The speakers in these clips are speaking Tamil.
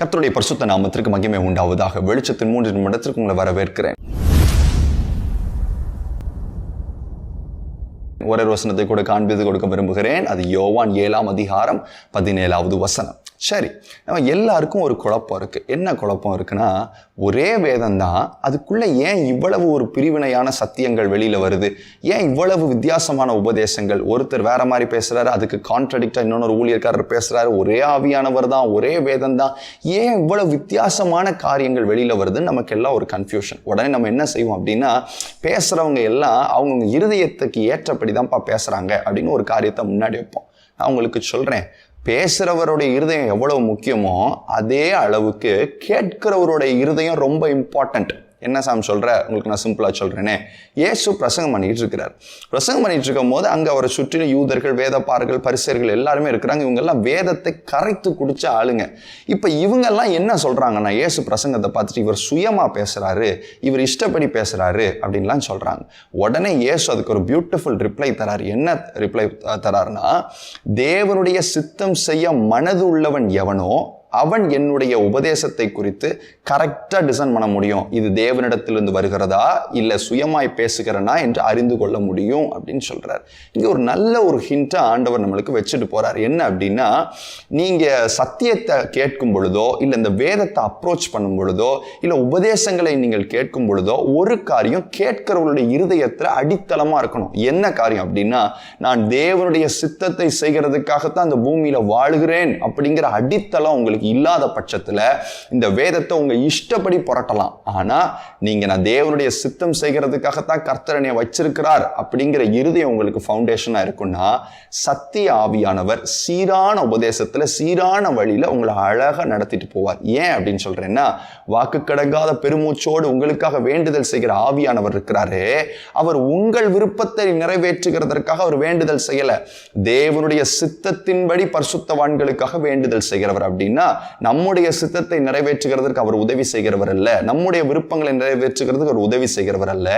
கத்தருடைய பரிசுத்த நாமத்திற்கு மகிமை உண்டாவதாக. வெளிச்சத்தின் மூன்று நிமிடத்திற்கு உங்களை வரவேற்கிறேன். ஒரு வசனத்தை கூட காண்பித்து கொடுக்க விரும்புகிறேன். அது யோவான் ஏழாம் அதிகாரம் பதினேழாவது வசனம். சரி நம்ம எல்லாருக்கும் ஒரு குழப்பம் இருக்குது என்ன குழப்பம் இருக்குன்னா ஒரே வேதம் தான் அதுக்குள்ளே ஏன் இவ்வளவு ஒரு பிரிவினையான சத்தியங்கள் வெளியில் வருது? ஏன் இவ்வளவு வித்தியாசமான உபதேசங்கள்? ஒருத்தர் வேற மாதிரி பேசுகிறாரு அதுக்கு கான்ட்ரடிக்டாக இன்னொரு ஊழியர்காரர் பேசுகிறாரு ஒரே ஆவியானவர் தான் ஒரே வேதம் தான் ஏன் இவ்வளவு வித்தியாசமான காரியங்கள் வெளியில் வருதுன்னு நமக்கு எல்லாம் ஒரு கன்ஃபியூஷன் உடனே நம்ம என்ன செய்வோம் அப்படின்னா பேசுகிறவங்க எல்லாம் அவங்கவுங்க இருதயத்துக்கு ஏற்றபடி தான்ப்பா பேசுகிறாங்க அப்படின்னு ஒரு காரியத்தை முன்னாடி வைப்போம். நான் உங்களுக்கு சொல்கிறேன் பேசுகிறவருடைய இருதயம் எவ்வளவு முக்கியமோ அதே அளவுக்கு கேட்கிறவருடைய இருதயம் ரொம்ப இம்பார்ட்டண்ட் என்ன சாமி சொல்கிற உங்களுக்கு நான் சிம்பிளாக சொல்கிறேனே ஏசு பிரசங்கம் பண்ணிகிட்டு இருக்கிறார். பிரசங்கம் பண்ணிகிட்டு இருக்கும் போது அங்கே அவரை சுற்றிலும் யூதர்கள் வேதப்பார்கள் பரிசர்கள் எல்லாருமே இருக்கிறாங்க. இவங்கெல்லாம் வேதத்தை கரைத்து குடிச்ச ஆளுங்க. இப்போ இவங்கெல்லாம் என்ன சொல்கிறாங்கன்னா ஏசு பிரசங்கத்தை பார்த்துட்டு இவர் சுயமாக பேசுகிறாரு இவர் இஷ்டப்படி பேசுகிறாரு அப்படின்லாம் சொல்கிறாங்க உடனே ஏசு அதுக்கு ஒரு பியூட்டிஃபுல் ரிப்ளை தராரு. என்ன ரிப்ளை தராருன்னா தேவனுடைய சித்தம் செய்ய மனது உள்ளவன் எவனோ அவன் என்னுடைய உபதேசத்தை குறித்து கரெக்டாக டிசைன் பண்ண முடியும். இது தேவனிடத்திலிருந்து வருகிறதா? இல்லை சுயமாய் பேசுகிறனா என்று அறிந்து கொள்ள முடியும் அப்படின்னு சொல்கிறார் இங்கே ஒரு நல்ல ஒரு ஹிண்ட்டை ஆண்டவர் நம்மளுக்கு வச்சுட்டு போகிறார் என்ன அப்படின்னா நீங்கள் சத்தியத்தை கேட்கும் பொழுதோ இல்லை இந்த வேதத்தை அப்ரோச் பண்ணும் பொழுதோ இல்லை உபதேசங்களை நீங்கள் கேட்கும் பொழுதோ ஒரு காரியம் கேட்கிறவர்களுடைய இருதயத்தில் அடித்தளமாக இருக்கணும். என்ன காரியம் அப்படின்னா நான் தேவனுடைய சித்தத்தை செய்கிறதுக்காகத்தான் இந்த பூமியில் வாழ்கிறேன் அப்படிங்கிற அடித்தளம் உங்களுக்கு உங்களுக்கு இல்லாத பட்சத்தில் இந்த வேதத்தை உங்கள் இஷ்டப்படி புரட்டலாம். ஆனால் நீங்கள் நான் தேவனுடைய சித்தம் செய்கிறதுக்காகத்தான் கர்த்தரனை வச்சிருக்கிறார் அப்படிங்கிற இருதயம் உங்களுக்கு ஃபவுண்டேஷனாக இருக்குன்னா சத்திய ஆவியானவர் சீரான உபதேசத்தில் சீரான வழியில் உங்களை அழகாக நடத்திட்டு போவார். ஏன் அப்படின்னு சொல்கிறேன்னா வாக்கு கடங்காத பெருமூச்சோடு உங்களுக்காக வேண்டுதல் செய்கிற ஆவியானவர் இருக்கிறாரே அவர் உங்கள் விருப்பத்தை நிறைவேற்றுகிறதற்காக அவர் வேண்டுதல் செய்யலை. தேவனுடைய சித்தத்தின்படி பரிசுத்தவான்களுக்காக வேண்டுதல் செய்கிறவர் அப்படின்னா நம்முடைய சித்தத்தை நிறைவேற்றுகிறதுக்கு அவர் உதவி செய்கிறவர் அல்ல. நம்முடைய விருப்பங்களை நிறைவேற்றுகிறதுக்கு அவர் உதவி செய்கிறவர் அல்ல.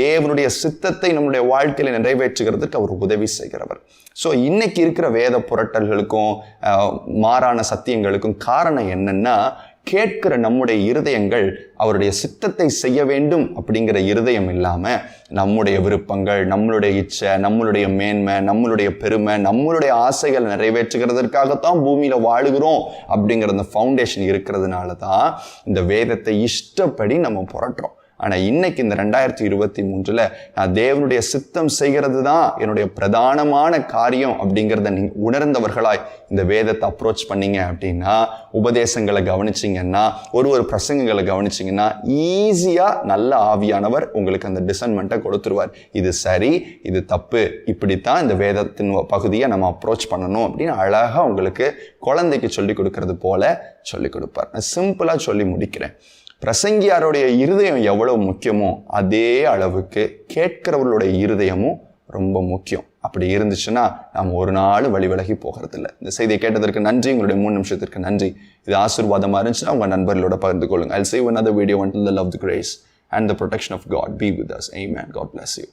தேவனுடைய சித்தத்தை நம்முடைய வாழ்க்கையில நிறைவேற்றுகிறதுக்கு அவர் உதவி செய்கிறவர். ஸோ இன்னைக்கு இருக்கிற வேத புரட்டல்களுக்கும் மாறான சத்தியங்களுக்கும் காரணம் என்னன்னா கேட்கிற நம்முடைய இருதயங்கள் அவருடைய சித்தத்தை செய்ய வேண்டும் அப்படிங்கிற இருதயம் இல்லாமல் நம்முடைய விருப்பங்கள் நம்மளுடைய இச்சை நம்மளுடைய மேன்மை நம்மளுடைய பெருமை நம்மளுடைய ஆசைகள் நிறைவேற்றுகிறதற்காகத்தான் பூமியில் வாழுகிறோம் அப்படிங்கிற அந்த ஃபவுண்டேஷன் இருக்கிறதுனால தான் இந்த வேதத்தை இஷ்டப்படி நம்ம புரட்டுறோம். ஆனால் இன்னைக்கு இந்த ரெண்டாயிரத்தி இருபத்தி மூன்றில் நான் தேவனுடைய சித்தம் செய்கிறது தான் என்னுடைய பிரதானமான காரியம் அப்படிங்கிறத நீ உணர்ந்தவர்களாய் இந்த வேதத்தை அப்ரோச் பண்ணீங்க அப்படின்னா உபதேசங்களை கவனிச்சிங்கன்னா ஒரு ஒரு பிரசங்கங்களை கவனிச்சிங்கன்னா ஈஸியாக நல்ல ஆவியானவர் உங்களுக்கு அந்த டிசன்மெண்ட்டை கொடுத்துருவார். இது சரி இது தப்பு இப்படித்தான் இந்த வேதத்தின் பகுதியை நம்ம அப்ரோச் பண்ணணும் அப்படின்னு அழகாக உங்களுக்கு குழந்தைக்கு சொல்லி கொடுக்கறது போல சொல்லிக் கொடுப்பார். நான் சிம்பிளாக சொல்லி முடிக்கிறேன். பிரசங்கியாருடைய இருதயம் எவ்வளவு முக்கியமோ அதே அளவுக்கு கேட்கிறவர்களுடைய இருதயமும் ரொம்ப முக்கியம் அப்படி இருந்துச்சுன்னா நாம் ஒரு நாள் வழி விலகி போகிறதில்ல இந்த செய்தியை கேட்டதற்கு நன்றி உங்களுடைய மூணு நிமிஷத்திற்கு நன்றி இது ஆசீர்வாதமாக இருந்துச்சுன்னா உங்கள் நண்பர்களோட பகிர்ந்து கொள்ளுங்கள் ஐ save another video until the love the grace and the protection of God be with us. Amen. God bless you.